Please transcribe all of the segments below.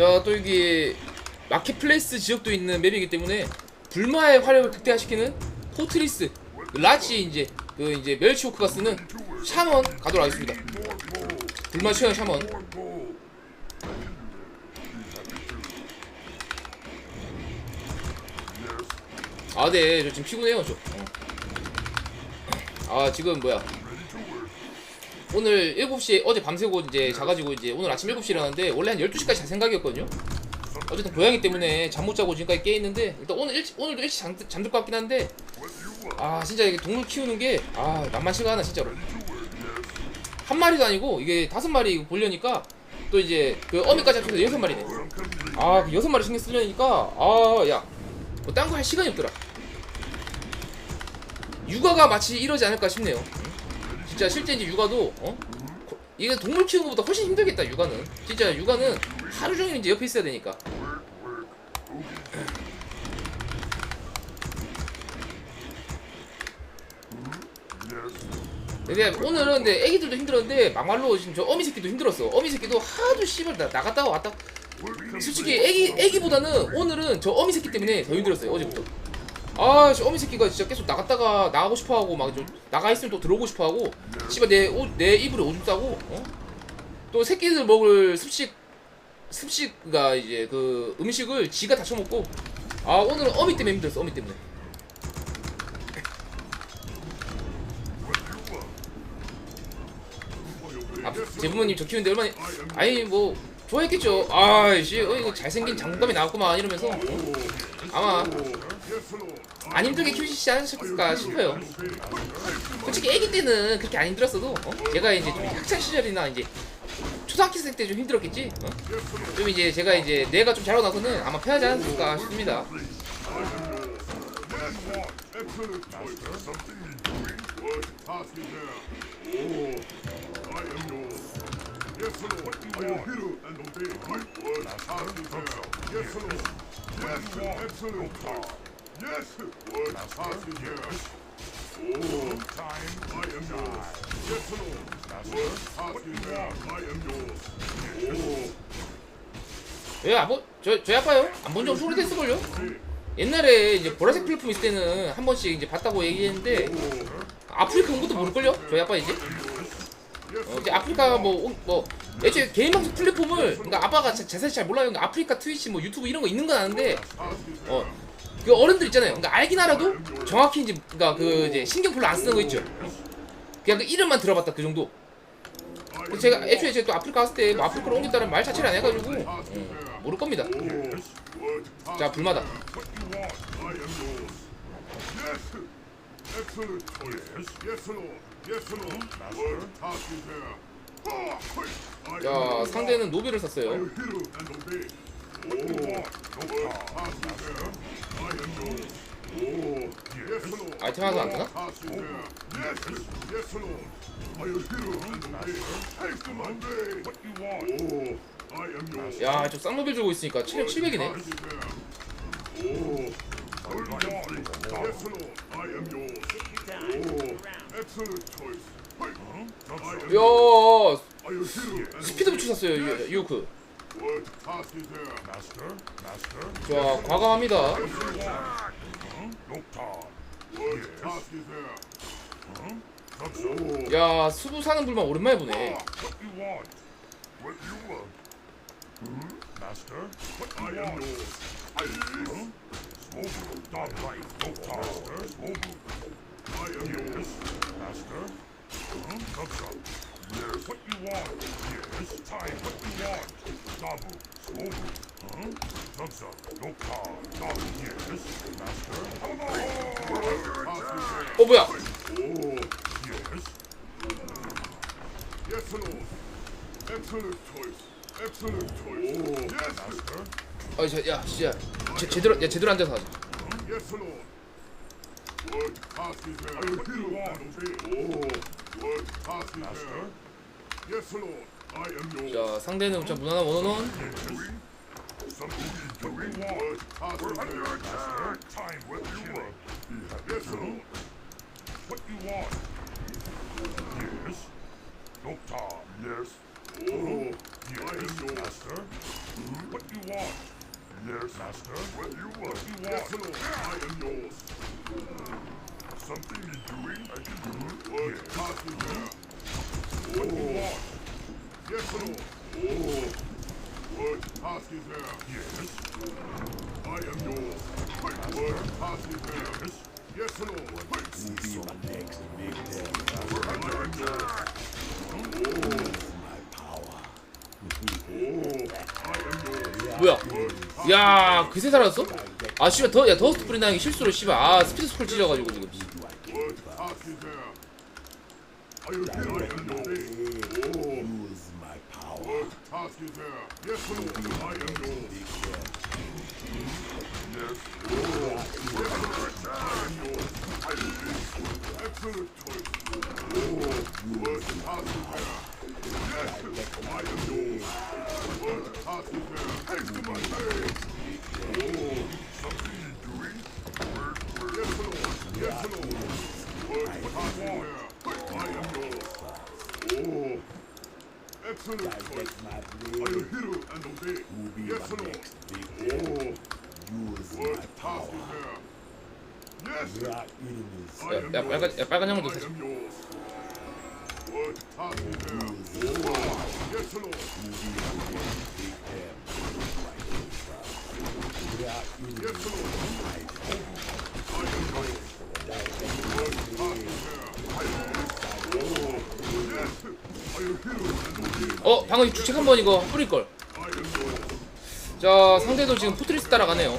자, 또 여기 마켓플레이스 지역도 있는 맵이기 때문에 불마의 화력을 극대화시키는 포트리스 라치 이제 그 이제 멸치호크가 쓰는 샤먼 가도록 하겠습니다. 불마 최연 샤먼. 아, 네, 저 지금 피곤해요, 저. 어. 아, 지금 뭐야? 오늘 7시에 어제 밤새고 이제 자가지고 이제 오늘 아침 7시에 일어났는데 원래 한 12시까지 잘 생각이었거든요. 어쨌든 고양이 때문에 잠 못 자고 지금까지 깨 있는데 일단 오늘 일찍 오늘도 일찍 잠, 잠들 것 같긴 한데 아 진짜 이게 동물 키우는 게아 만만치가 않아 진짜로. 한 마리도 아니고 이게 다섯 마리 보려니까 또 이제 그 어미까지 합쳐서 여섯 마리네. 아그 여섯 마리 신경 쓰려니까 아야뭐 딴 거 할 시간이 없더라. 육아가 마치 이러지 않을까 싶네요 진짜 실제 이제 육아도 어? 고- 이게 동물 키우는 것보다 훨씬 힘들겠다 육아는. 진짜 육아는 하루 종일 이제 옆에 있어야 되니까. 근데 오늘은 근데 애기들도 힘들었는데 막말로 지금 저 어미 새끼도 힘들었어. 어미 새끼도 하도 씨발 나, 나갔다가 왔다. 솔직히 애기 애기보다는 오늘은 저 어미 새끼 때문에 더 힘들었어요 어제부터 아, 저 어미 새끼가 진짜 계속 나갔다가 나가고 싶어 하고 막좀 나가 있으면 또 들어오고 싶어 하고, 씨발 내옷내 이불에 오줌 싸고, 어? 또 새끼들 먹을 습식 습식가 이제 그 음식을 지가 다 처먹고, 아 오늘은 어미 때문에 힘들었어 어미 때문에. 아, 제 부모님 저 키우는데 얼마나 아니 뭐 좋아했겠죠. 아이씨, 어 이거 잘생긴 장군감이 나왔구만 이러면서 어? 아마 안 힘들게 키우시지 않으셨을까 싶어요. 솔직히 아기 때는 그렇게 안 힘들었어도 어? 얘가 이제 좀 학창 시절이나 이제 초등학생 때 좀 힘들었겠지. 어? 좀 이제 제가 이제 뇌가 좀 자라고 나서는 아마 편하지 않았을까 싶습니다. 왜안 보? 저 저희 아빠요? 안본지 엄청 오래됐을 걸요? 옛날에 이제 보라색 플랫폼 있을 때는 한 번씩 이제 봤다고 얘기했는데 아프리카 온 것도 모를 걸요? 저희 아빠 이제. 어, 이제 아프리카 뭐, 온- 뭐, 애초에 개인 방송 플랫폼을, 그러니까 아빠가 자, 자세히 잘 몰라요. 그러니까 아프리카 트위치 뭐 유튜브 이런 거 있는 건 아는데, 어, 그 어른들 있잖아요. 그러니까 알긴 알아도 정확히 이제, 그러니까 그 이제 신경 별로 안 쓰는 거 있죠. 그냥 그 이름만 들어봤다 그 정도. 제가 애초에 제가 또 아프리카 갔을 때뭐 아프리카로 옮겼다는 말 자체를 안 해가지고 어, 모를 겁니다. 자 불마다. 야 상대는 노비를 샀어요. Oh. 아이템 하나 안 되나? Oh, yours. 야저 쌍노빌 들고 있으니까 체력 700이네. Task is there. Oh, what you want? Yes, Lord. I am yours. Oh, excellent choice. Quick. I am 야 스피드 부츠 샀어요 유- 유크. 자 과감합니다. 야 수부 사는 불만 오랜만에 보네. Want? What you want? Hmm? Master? I. I. No time. Master. I. Master. Huh? Yes. What you want? Yes. Time. What you want? Dabu. Smoke. Huh? Thumbs up. No car. Dabu. Yes. Master. Oh, 어 뭐야? yes. Yes, Lord. Excellent choice. Excellent choice. Yes, Master. 아 저, 야 진짜 제, 제대로 야 제대로 앉아서 하자. Yes, Lord. What task is there? What do you want? Oh, 자 상대는 자 무난한. Oh, yours. Something you're doing? I can do it. What yes. task is there? What you want? Yes, Lord. Oh. What task is there? Yes. I am yours. What task is there? Yes. Yes, Lord. Will be my next big power. I am yours. 뭐야? 야 그새 살았어? 아 씨발 더 야 더스트 뿌린다는 게 실수로 씨발 아 스피드 스쿨 찔려가지고 지금 Yes, Lord. I am yours. Yes. Oh. Oh, yes. Are you hero and obey? 어 방금 주책 한번 이거 am yours. 자 상대도 지금 포트리스 따라가네요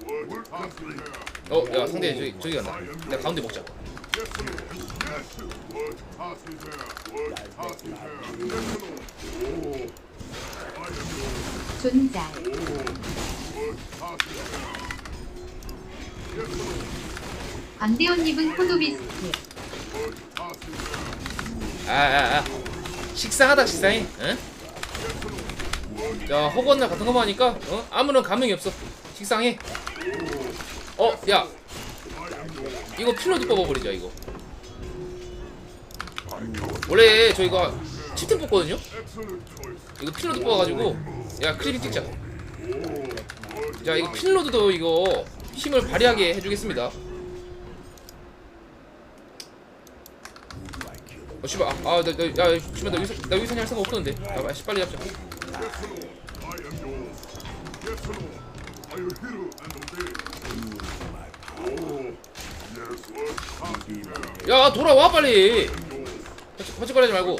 There? 어야 상대 저기 저기 간다 내가 가운데 먹자. Oh. 존잘. 안대원님은 포도비스트? 아아아 식상하다 식상해 응? 자 허구한 날 같은 거만 하니까 어? 아무런 감흥이 없어 식상해 어 야. 이거 필로도 뽑아버리자 이거. 원래 저희가 치튼 뽑거든요. 이거 필로도 뽑아가지고 야 크리빅 찍자. 자 이거 필로드도 이거 힘을 발휘하게 해주겠습니다. 어 씨발 아나야 씨발 나 여기서 나 여기서 할 생각 없었는데. 아 씨, 빨리 잡자 야 돌아와 빨리. 거치거리하지 말고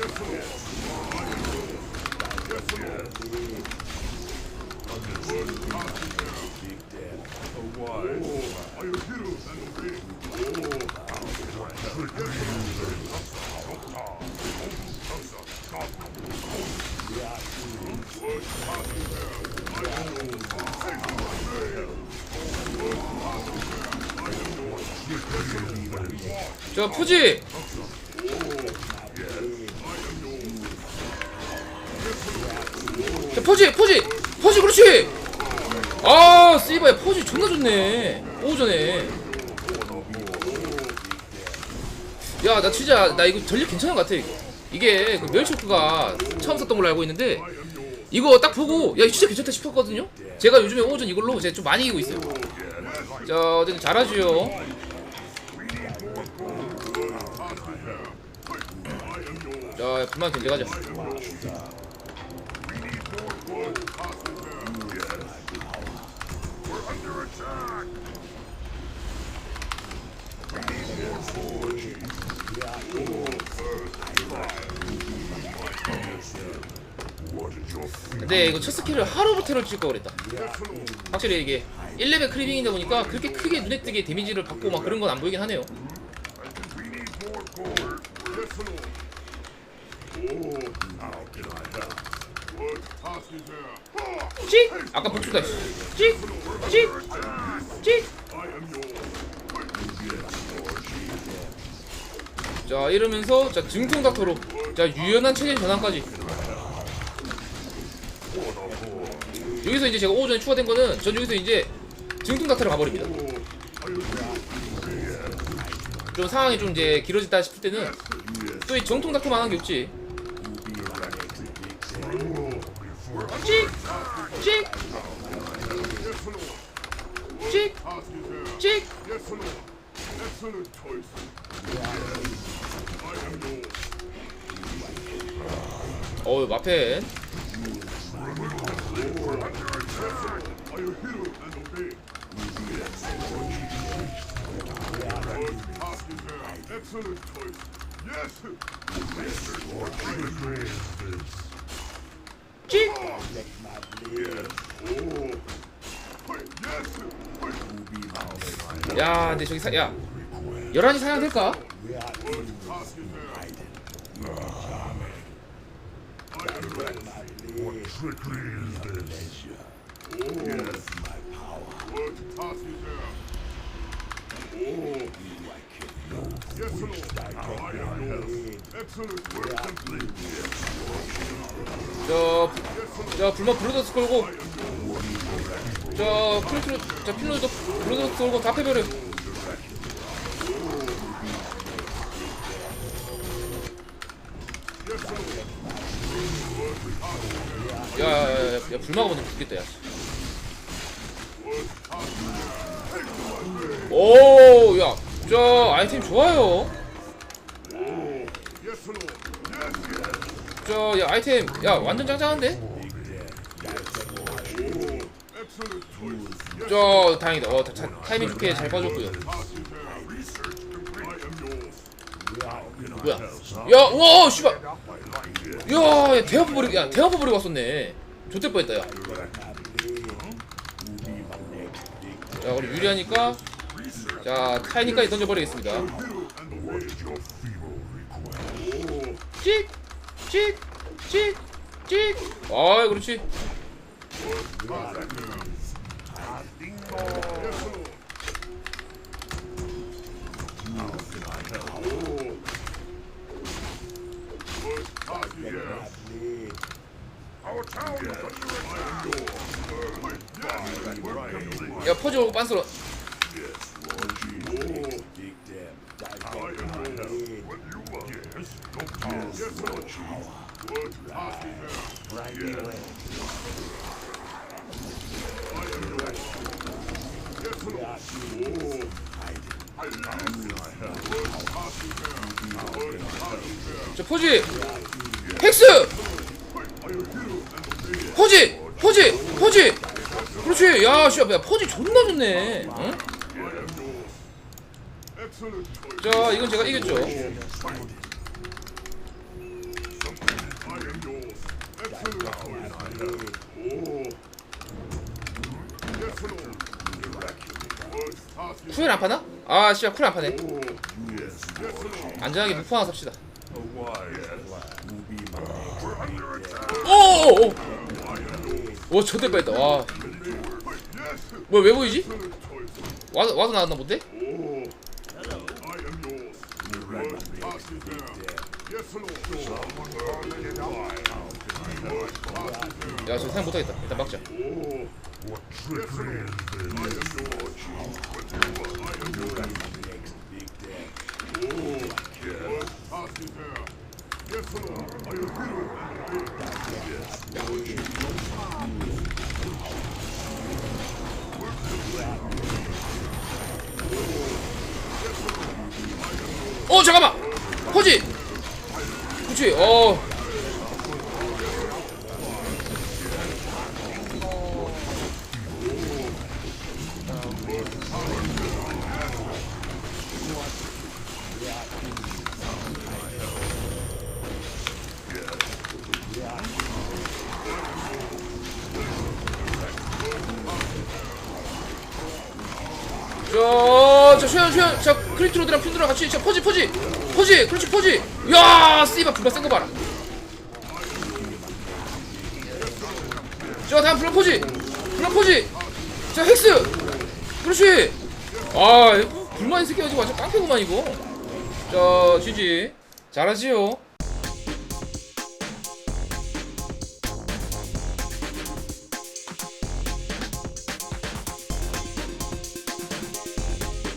Yes, Lord. Are you hero and obey? 저 포지! 자 포지 포지! 포지 그렇지 아 씨바야 포지 존나 좋네. 오전에. 야 나 진짜 나 이거 전력 괜찮은 것 같아 이거. 이게 그 멸쇼크가 처음 썼던 걸로 알고 있는데 이거 딱 보고 야 이거 진짜 괜찮다 싶었거든요? 제가 요즘에 오전 이걸로 제가 좀 많이 이기고 있어요. 자 어쨌든 잘하지요 자 그만 견제가자 근데 이거 첫 스킬을 하루부터를 찍을 걸 그랬다. 확실히 이게 1레벨 크리빙이다 보니까 그렇게 크게 눈에 띄게 데미지를 받고 막 그런 건 안 보이긴 하네요. I think we need more gold. Yes, Lord. Oh, how can I help? What task is there? 찍! 아까 복수다. 찍! 찍! 찍! 자 이러면서 자 증통 닥터로 자 유연한 체질 전환까지 여기서 이제 제가 오전에 추가된 거는 전 여기서 이제 증통 닥터로 가버립니다 좀 상황이 좀 이제 길어졌다 싶을 때는 또 이 정통 닥터만 하는 게 없지 and obey? Task is there. Excellent choice. Yes. 찍! Yes. 야 근데 저기 사, 야 11시 사냥 될까? Oh. 저, 저 불만 브로더스 걸고 저 필로 저 필로도 브로더스 걸고 다 패버려 야야야야 야, 불마가 먼저 죽겠다 야 오, 야, 저 아이템 좋아요. 저, 야, 아이템, 야, 완전 짱짱한데? 저, 다행이다. 어, 다, 자, 타이밍 좋게 잘 빠졌고요. 뭐야? 야, 우와, 씨발. 야, 야, 대화포 버리고, 야, 대화포 버리고 왔었네. 좋될 뻔했다, 야. 자, 우리 유리하니까, 자, 타이니까지 던져버리겠습니다. 찍, 찍, 찍, 찍. 아이, 그렇지. 야, 퍼지 오고 빤스러. What you want? Yes. No power. Yes, Lord. What task is there? Yes. Yes, Lord. Oh. I 저 포지! 헥스! 포지! 포지! 포지! 그렇지! 야씨 야 포지 존나 좋네. 응? 자 이건 제가 이겼죠 I am yours. Excellent choice. Oh. Yes, Lord. What 쿨안 파나? 아 씨발 쿨안 파네. 안전하게 무포 하나 삽시다. 오오오 오 저대 뺐다 와. 뭐야 왜 보이지? 와서 와서 나왔나 본데? Oh. 야저 생각 못하겠다 일단 막자 Oh. What trickery is this? I am yours. What you want? I am yours. Oh. Yes. What task is there? Yes, Lord. I am here. 어 잠깐만 포지 그렇지 어 크리트로드랑 푼드랑 같이, 자, 퍼지, 퍼지, 퍼지, 그렇지, 퍼지. 야, 씨발, 불가 센거 봐라. 자, 다음 블런 퍼지, 블런 퍼지. 자, 헥스, 그렇지. 아, 불만 이 새끼가 지금 완전 깡패구만 이거. 자, GG. 잘하지요.